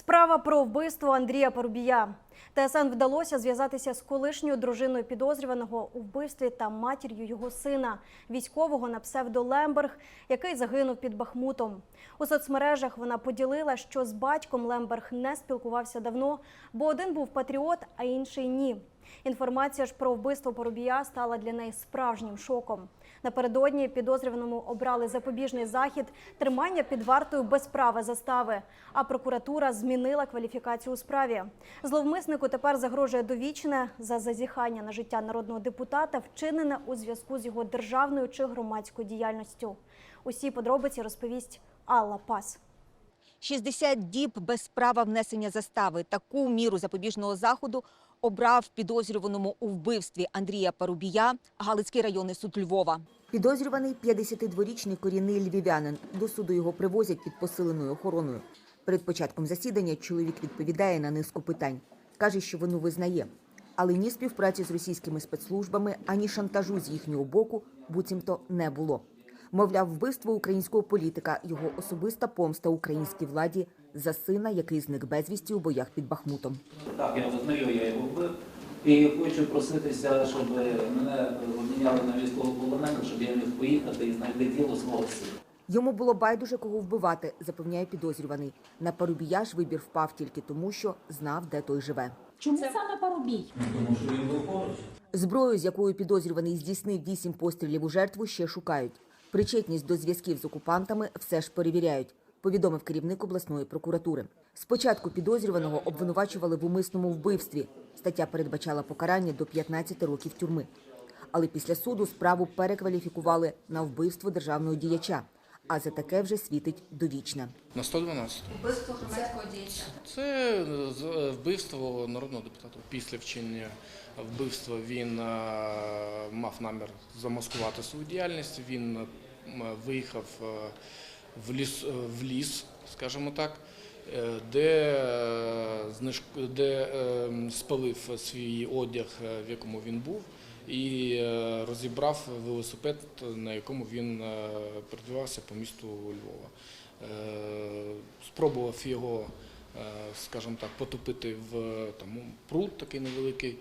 Справа про вбивство Андрія Порубія ТСН вдалося зв'язатися з колишньою дружиною підозрюваного у вбивстві та матір'ю його сина, військового на псевдо Лемберг, який загинув під Бахмутом. У соцмережах вона поділила, що з батьком Лемберг не спілкувався давно, бо один був патріот, а інший ні. Інформація ж про вбивство Парубія стала для неї справжнім шоком. Напередодні підозрюваному обрали запобіжний захід тримання під вартою без права застави. А прокуратура змінила кваліфікацію у справі. Зловмиснику тепер загрожує довічне за зазіхання на життя народного депутата, вчинене у зв'язку з його державною чи громадською діяльністю. Усі подробиці розповість Алла Пас. 60 діб без права внесення застави. Таку міру запобіжного заходу обрав підозрюваному у вбивстві Андрія Парубія Галицький районний суд Львова. Підозрюваний 52-річний корінний львів'янин. До суду його привозять під посиленою охороною. Перед початком засідання чоловік відповідає на низку питань. Каже, що вину визнає. Але ні співпраці з російськими спецслужбами, ані шантажу з їхнього боку буцімто не було. Мовляв, вбивство українського політика, його особиста помста українській владі за сина, який зник безвісті у боях під Бахмутом. Так, я визнаю, я його вбив. І хочу проситися, щоб мене обміняли на військовополонених, щоб я міг поїхати і знайти тіло свого сина. Йому було байдуже кого вбивати, запевняє підозрюваний. На Парубія ж вибір впав тільки тому, що знав, де той живе. Чому саме Парубій? Тому що він був поруч. Зброю, з якою підозрюваний здійснив вісім пострілів у жертву, ще шукають. Причетність до зв'язків з окупантами все ж перевіряють, повідомив керівник обласної прокуратури. Спочатку підозрюваного обвинувачували в умисному вбивстві. Стаття передбачала покарання до 15 років тюрми. Але після суду справу перекваліфікували на вбивство державного діяча. А за таке вже світить довічне. На 112. Вбивство громадського діяча. Це е, з- е, вбивство народного депутата. Після вчинення вбивства він е, мав намір замаскувати свою діяльність. Він виїхав в ліс, в ліс, скажімо так, де, е, де е, спалив свій одяг, е, в якому він був, і е, розібрав велосипед, на якому він е, передвигався по місту Львова. Е, Спробував його, е, скажімо так, потопити в там, пруд такий невеликий,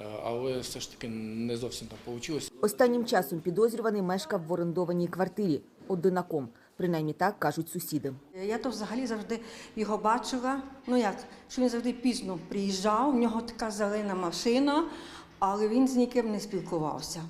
е, але все ж таки не зовсім так вийшло. Останнім часом підозрюваний мешкав в орендованій квартирі одинаком. Принаймні так кажуть сусіди. Я то взагалі завжди його бачила. Ну як, що він завжди пізно приїжджав, в нього така зелена машина, але він з ніким не спілкувався.